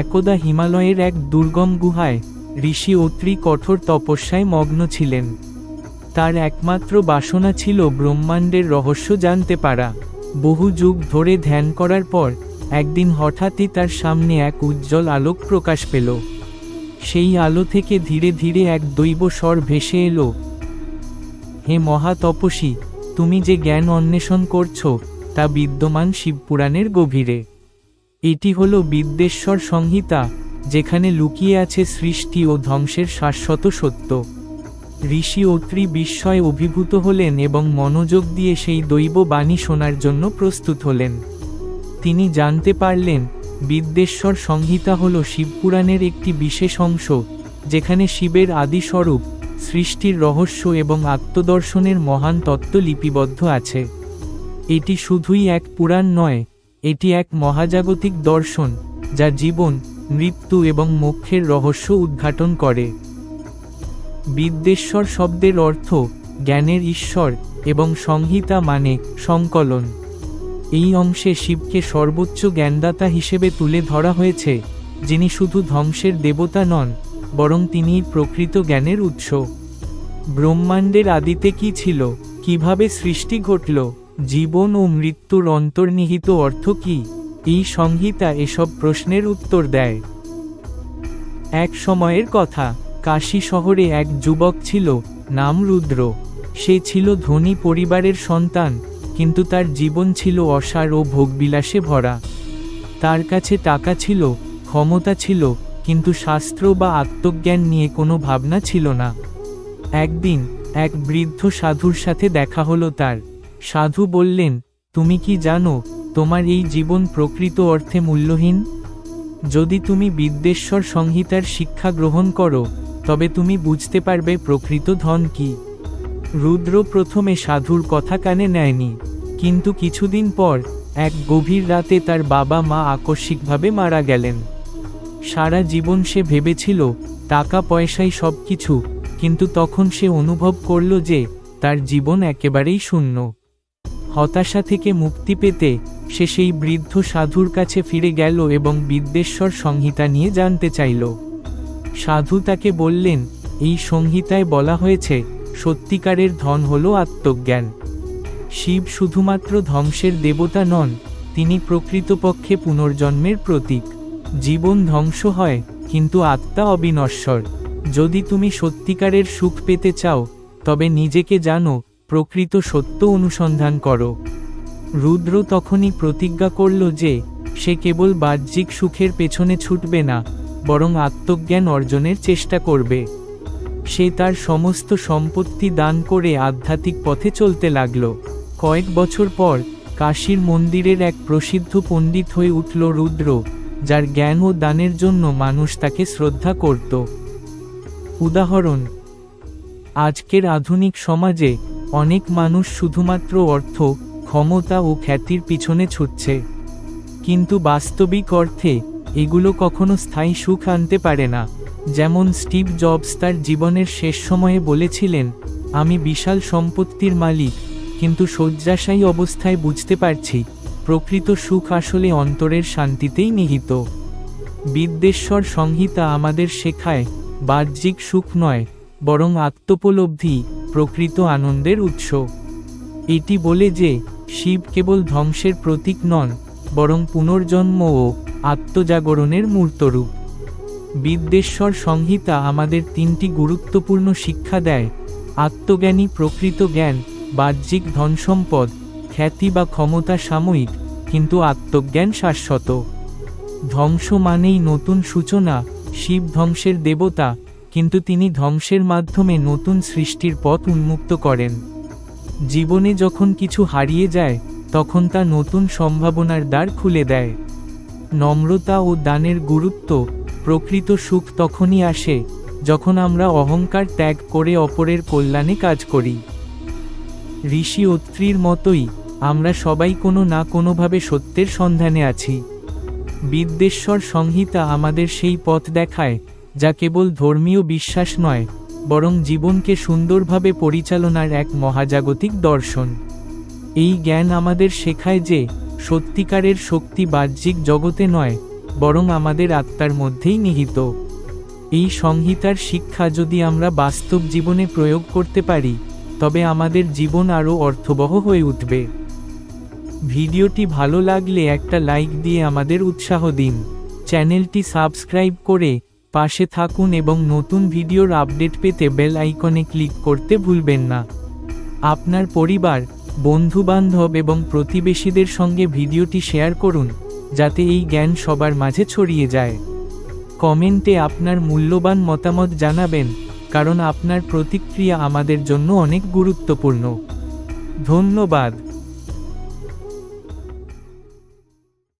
একদা হিমালয়ের এক দুর্গম গুহায় ঋষি অত্রি কঠোর তপস্যায় মগ্ন ছিলেন। তার একমাত্র বাসনা ছিল ব্রহ্মাণ্ডের রহস্য জানতে পারা। বহু যুগ ধরে ধ্যান করার পর একদিন হঠাৎই তার সামনে এক উজ্জ্বল আলোক প্রকাশ পেল। সেই আলো থেকে ধীরে ধীরে এক দৈব স্বর ভেসে এলো, হে মহাতপসী তুমি যে জ্ঞান অন্বেষণ করছ, তা বিদ্যমান শিবপুরাণের গভীরে। এটি হলো বিদ্বেশ্বর সংহিতা, যেখানে লুকিয়ে আছে সৃষ্টি ও ধ্বংসের শাশ্বত সত্য। ঋষি অত্রি বিস্ময়ে অভিভূত হলেন এবং মনোযোগ দিয়ে সেই দৈব বাণী শোনার জন্য প্রস্তুত হলেন। তিনি জানতে পারলেন বিদ্বেশ্বর সংহিতা হল শিবপুরাণের একটি বিশেষ অংশ, যেখানে শিবের আদি স্বরূপ সৃষ্টির রহস্য এবং আত্মদর্শনের মহান তত্ত্ব লিপিবদ্ধ আছে। এটি শুধুই এক পুরাণ নয় এটি এক মহাজাগতিক দর্শন, যা জীবন, মৃত্যু এবং মোক্ষের রহস্য উদ্ঘাটন করে। বিদ্বেশ্বর শব্দের অর্থ, জ্ঞানের ঈশ্বর এবং সংহিতা মানে সংকলন। এই অংশে শিবকে সর্বোচ্চ জ্ঞানদাতা হিসেবে তুলে ধরা হয়েছে, যিনি শুধু ধ্বংসের দেবতা নন, বরং তিনিই প্রকৃত জ্ঞানের উৎস। ব্রহ্মাণ্ডের আদিতে কি ছিল, কীভাবে সৃষ্টি ঘটল জীবন ও মৃত্যুর অন্তর্নিহিত অর্থ কি? এই সংহিতা এসব প্রশ্নের উত্তর দেয়। এক সময়ের কথা, কাশী শহরে এক যুবক ছিল, নাম রুদ্র। সে ছিল ধনী পরিবারের সন্তান, কিন্তু তার জীবন ছিল অসার ও ভোগবিলাসে ভরা। তার কাছে টাকা ছিল, ক্ষমতা ছিল, কিন্তু শাস্ত্র বা আত্মজ্ঞান নিয়ে কোনো ভাবনা ছিল না। একদিন, এক বৃদ্ধ সাধুর সাথে দেখা হলো তার। সাধু বললেন, তুমি কি জানো, তোমার এই জীবন প্রকৃত অর্থে মূল্যহীন? যদি তুমি বিদ্বেশ্বর সংহিতার শিক্ষা গ্রহণ করো, তবে তুমি বুঝতে পারবে প্রকৃত ধন কি। রুদ্র প্রথমে সাধুর কথা কানে নেয়নি, কিন্তু কিছুদিন পর, এক গভীর রাতে তার বাবা মা আকস্মিকভাবে মারা গেলেন। সারা জীবন সে ভেবেছিল, টাকা, পয়সাই সব কিছু কিন্তু তখন সে অনুভব করল যে, তার জীবন একেবারেই শূন্য। হতাশা থেকে মুক্তি পেতে সে সেই বৃদ্ধ সাধুর কাছে ফিরে গেল এবং বিদ্বেশ্বর সংহিতা নিয়ে জানতে চাইল। সাধু তাকে বললেন, এই সংহিতায় বলা হয়েছে, সত্যিকারের ধন হল আত্মজ্ঞান। শিব শুধুমাত্র ধ্বংসের দেবতা নন, তিনি প্রকৃতপক্ষে পুনর্জন্মের প্রতীক। জীবন ধ্বংস হয়, কিন্তু আত্মা অবিনশ্বর। যদি তুমি সত্যিকারের সুখ পেতে চাও, তবে নিজেকে জানো প্রকৃত সত্য অনুসন্ধান করো। রুদ্র তখনই প্রতিজ্ঞা করল যে, সে কেবল বাহ্যিক সুখের পেছনে ছুটবে না, বরং আত্মজ্ঞান অর্জনের চেষ্টা করবে। সে তার সমস্ত সম্পত্তি দান করে আধ্যাত্মিক পথে চলতে লাগল। কয়েক বছর পর কাশীর মন্দিরের এক প্রসিদ্ধ পণ্ডিত হয়ে উঠল রুদ্র, যার জ্ঞান ও দানের জন্য মানুষ তাকে শ্রদ্ধা করত। উদাহরণ, আজকের আধুনিক সমাজে অনেক মানুষ শুধুমাত্র অর্থ, ক্ষমতা ও খ্যাতির পিছনে ছুটছে। কিন্তু বাস্তবিক অর্থে, এগুলো কখনো স্থায়ী সুখ আনতে পারে না। যেমন স্টিভ জবস তার জীবনের শেষ সময়ে বলেছিলেন, আমি বিশাল সম্পত্তির মালিক, কিন্তু শয্যাশায়ী অবস্থায় বুঝতে পারছি, প্রকৃত সুখ আসলে অন্তরের শান্তিতেই নিহিত। বিদ্বেশ্বর সংহিতা আমাদের শেখায়, বাহ্যিক সুখ নয়, বরং আত্মোপলব্ধি। প্রকৃত আনন্দের উৎস। এটি বলে যে, শিব কেবল ধ্বংসের প্রতীক নন, বরং পুনর্জন্ম ও আত্মজাগরণের মূর্তরূপ। বিদ্বেশ্বর সংহিতা আমাদের তিনটি গুরুত্বপূর্ণ শিক্ষা দেয়। আত্মজ্ঞানী প্রকৃত জ্ঞান, বাহ্যিক ধনসম্পদ, খ্যাতি বা ক্ষমতা সাময়িক, কিন্তু আত্মজ্ঞান শাশ্বত। ধ্বংস মানেই নতুন সূচনা, শিব ধ্বংসের দেবতা কিন্তু তিনি ধ্বংসের মাধ্যমে নতুন সৃষ্টির পথ উন্মুক্ত করেন। জীবনে যখন কিছু হারিয়ে যায়, তখন তা নতুন সম্ভাবনার দ্বার খুলে দেয়। নম্রতা ও দানের গুরুত্ব, প্রকৃত সুখ তখনই আসে, যখন আমরা অহংকার ত্যাগ করে অপরের কল্যাণে কাজ করি। ঋষি অত্রির মতোই, আমরা সবাই কোনো না কোনোভাবে সত্যের সন্ধানে আছি। বিদ্বেশ্বর সংহিতা আমাদের সেই পথ দেখায় যা কেবল ধর্মীয় বিশ্বাস নয়, বরং জীবনকে সুন্দরভাবে পরিচালনার এক মহাজাগতিক দর্শন। এই জ্ঞান আমাদের শেখায় যে, সত্যিকারের শক্তি বাহ্যিক জগতে নয়, বরং আমাদের আত্মার মধ্যেই নিহিত। এই সংহিতার শিক্ষা যদি আমরা বাস্তব জীবনে প্রয়োগ করতে পারি, তবে আমাদের জীবন আরও অর্থবহ হয়ে উঠবে। ভিডিওটি ভালো লাগলে একটা লাইক দিয়ে আমাদের উৎসাহ দিন। চ্যানেলটি সাবস্ক্রাইব করে পাশে থাকুন এবং নতুন ভিডিওর আপডেট পেতে বেল আইকনে ক্লিক করতে ভুলবেন না। আপনার পরিবার, বন্ধুবান্ধব এবং প্রতিবেশীদের সঙ্গে ভিডিওটি শেয়ার করুন, যাতে এই জ্ঞান সবার মাঝে ছড়িয়ে যায়। কমেন্টে আপনার মূল্যবান মতামত জানাবেন, কারণ আপনার প্রতিক্রিয়া আমাদের জন্য অনেক গুরুত্বপূর্ণ। ধন্যবাদ।